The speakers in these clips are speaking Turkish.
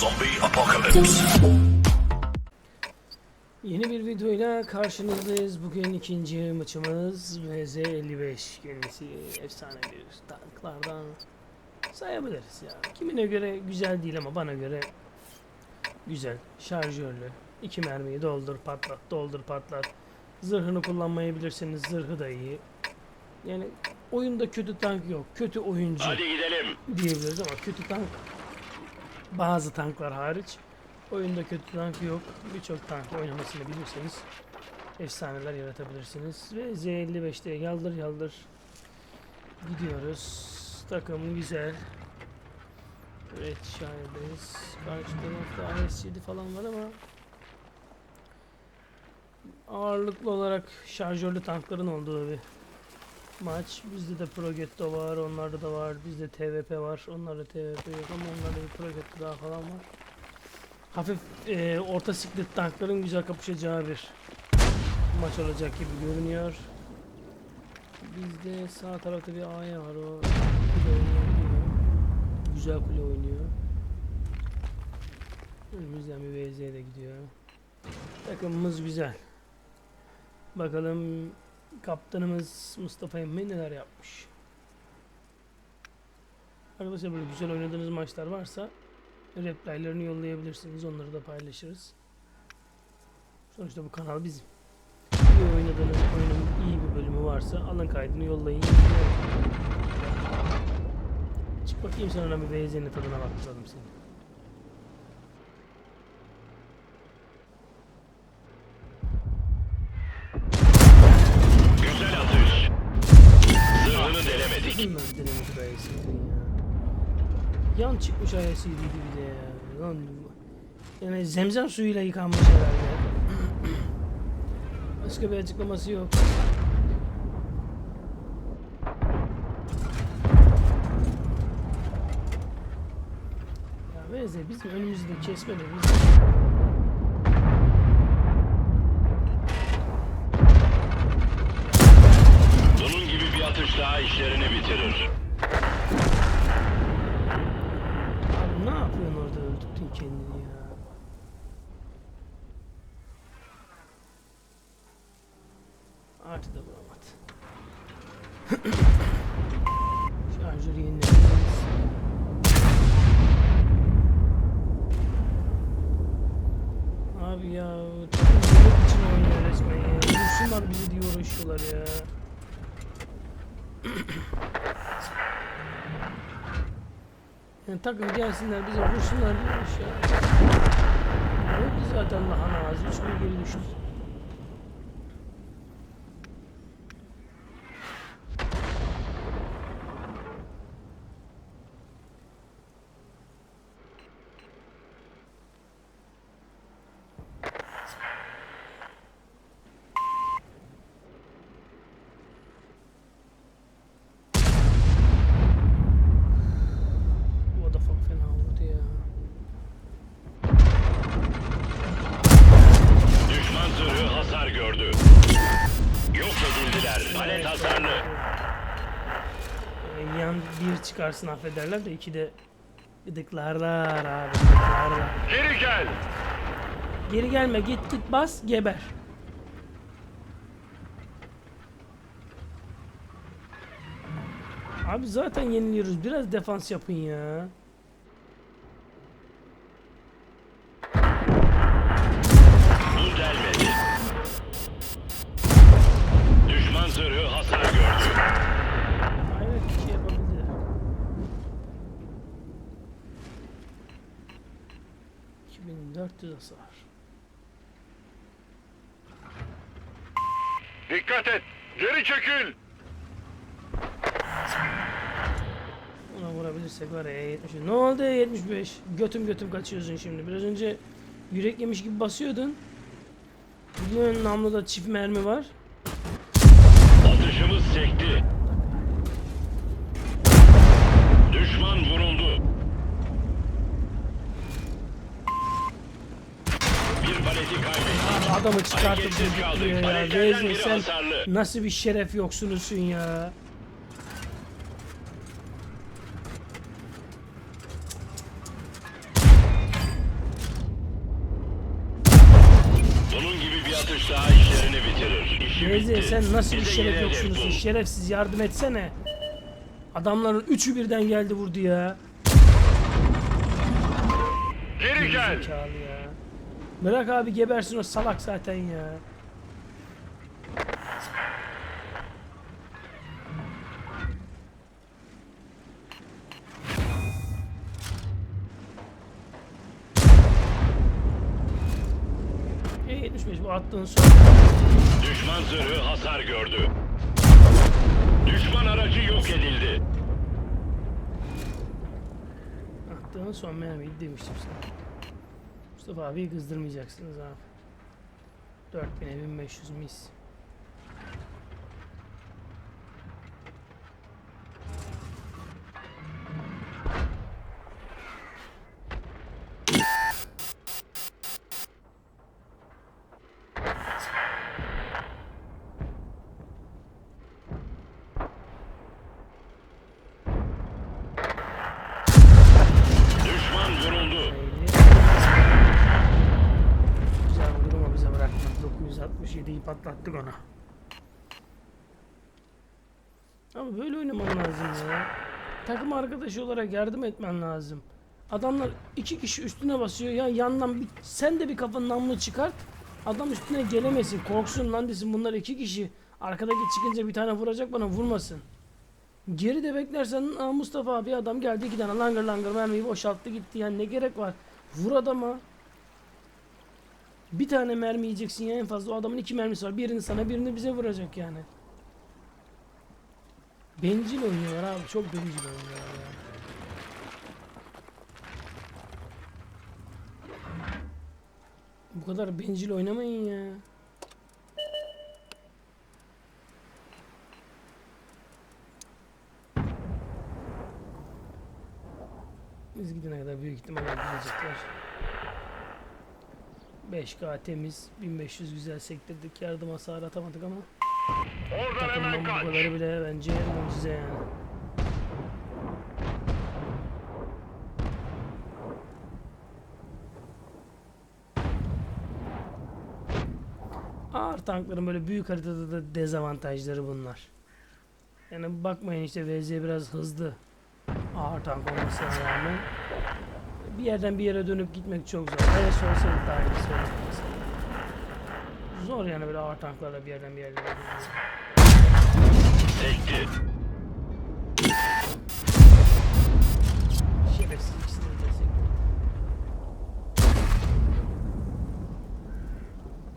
Zombie apocalypse. Yeni bir videoyla karşınızdayız. Bugün ikinci maçımız VZ55 kendisi efsane bir tanklardan sayabiliriz ya. Kimine göre güzel değil ama bana göre güzel. Şarjörlü. iki mermiyi doldur patlat doldur patlat. Zırhını kullanmayı bilirseniz zırhı da iyi. Yani oyunda kötü tank yok. Kötü oyuncu Hadi gidelim. diyebiliriz ama kötü tank bazı tanklar hariç oyunda kötü tank yok. Birçok tank oynamasını bilirseniz efsaneler yaratabilirsiniz. Ve Z55'te yaldır yaldır gidiyoruz. Takım güzel. Evet şahideyiz. Karşı tarafta AS7 falan var ama ağırlıklı olarak şarjörlü tankların olduğu bir maç. Bizde de Progetto var, onlarda da var. Bizde TVP var, onlarda TVP yok ama onlarda bir Progetto daha falan var. Hafif e, orta siklet tankların güzel kapışacağı bir maç olacak gibi görünüyor. Bizde sağ tarafta bir AY var o. Güzel kule oynuyor. Önümüzden bir VZ de gidiyor. Takımımız güzel. Bakalım kaptanımız Mustafa Emre neler yapmış. Arkadaşlar böyle güzel oynadığınız maçlar varsa replaylarını yollayabilirsiniz. Onları da paylaşırız. Sonuçta bu kanal bizim. İyi oynadığınız oyunun iyi bir bölümü varsa alın kaydını yollayın. Çık bakayım sana bir beyzenin tadına bak bakalım senin. Yan çıkmış ICD bir de ya. Lan, yani zemzem suyuyla yıkanmış herhalde. Başka bir açıklaması yok. Ya Veze bizim önümüzde kesme de biz Bunun gibi bir atış daha işlerini bitirir. Abi ne yapıyorsun orada öldürdün kendini ya. Artı da vuramadı. Şarjörü yenileyebiliriz. Abi ya takım yemek için oynuyor resmen ya. Vursunlar bizi diye uğraşıyorlar ya. Yani takım gelsinler bize vursunlar diyormuş ya. Öldü zaten lahana ağzı. Üç geri düştü. O da çok fena vurdu ya. Düşman zırhı hasar gördü. Yok edildiler. Hasarlı. Ee, yan bir çıkarsın affederler de iki de gıdıklarlar abi gıdıklarlar. Geri gel. Geri gelme git git bas geber. Abi zaten yeniliyoruz. Biraz defans yapın ya. ...2400 hasar. Dikkat et. Geri çekil. Ona vurabilirsek var ya E70. Ne oldu E75? Götüm götüm kaçıyorsun şimdi. Biraz önce yürek yemiş gibi basıyordun. Biliyorsun namluda çift mermi var. Atışımız sekti. Düşman vuruldu. Adamı çıkartıp Hareketsiz ya. Kalecilerden sen nasıl bir şeref yoksunusun ya. Bunun gibi bir atış daha işlerini bitirir. İşi Vezir bitti. sen nasıl bir şeref yeni hedef Şerefsiz yardım etsene. Adamların üçü birden geldi vurdu ya. Geri gel. Zekalı ya. Bırak abi gebersin o salak zaten ya. E75 bu attığın son. Düşman zırhı hasar gördü. Düşman aracı yok edildi. Attığın son mermiyi demiştim sana. Mustafa abi kızdırmayacaksınız abi. 4000'e 1500 mis. 967'yi patlattık ona. Ama böyle oynaman lazım ya. Takım arkadaşı olarak yardım etmen lazım. Adamlar iki kişi üstüne basıyor ya yandan bir, sen de bir kafanın namlu çıkart. Adam üstüne gelemesin korksun lan desin bunlar iki kişi. Arkadaki çıkınca bir tane vuracak bana vurmasın. Geride beklersen Aa, Mustafa abi adam geldi iki tane langır langır mermiyi boşalttı gitti yani ne gerek var. Vur adama. Bir tane mermi yiyeceksin ya en fazla o adamın iki mermisi var. Birini sana birini bize vuracak yani. Bencil oynuyorlar abi çok bencil oynuyorlar ya. Bu kadar bencil oynamayın ya. Biz gidene kadar büyük ihtimalle gidecekler. 5K temiz, 1500 güzel sektirdik. Yardım hasarı atamadık ama Oradan hemen bu kaç. kadarı bile bence mucize yani. Ağır tankların böyle büyük haritada da dezavantajları bunlar. Yani bakmayın işte VZ biraz hızlı. Ağır tank olmasına rağmen. Bir yerden bir yere dönüp gitmek çok zor. Hele sorsaydı daha iyi söyledim. Zor yani böyle ağır tanklarla bir yerden bir gitmek. Sekti. Şerefsiz ikisini de desek.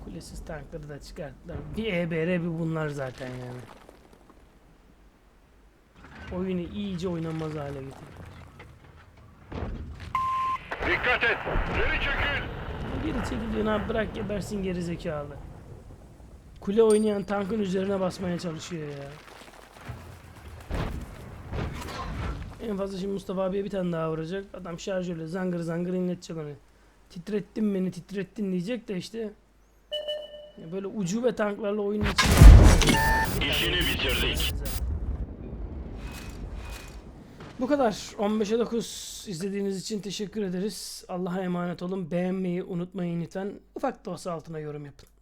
Kulesiz tankları da çıkarttılar. Bir EBR bir bunlar zaten yani. Oyunu iyice oynanmaz hale getirdi. Dikkat et. Geri çekil. Geri çekiliyorsun abi bırak gebersin geri zekalı. Kule oynayan tankın üzerine basmaya çalışıyor ya. En fazla şimdi Mustafa abiye bir tane daha vuracak. Adam şarjörle zangır zangır inletecek onu. Titrettin beni titrettin diyecek de işte. Ya böyle ucube tanklarla oyunun içine. İşini bitirdik. Bu kadar. 15'e 9 izlediğiniz için teşekkür ederiz. Allah'a emanet olun. Beğenmeyi unutmayın lütfen. Ufak da olsa altına yorum yapın.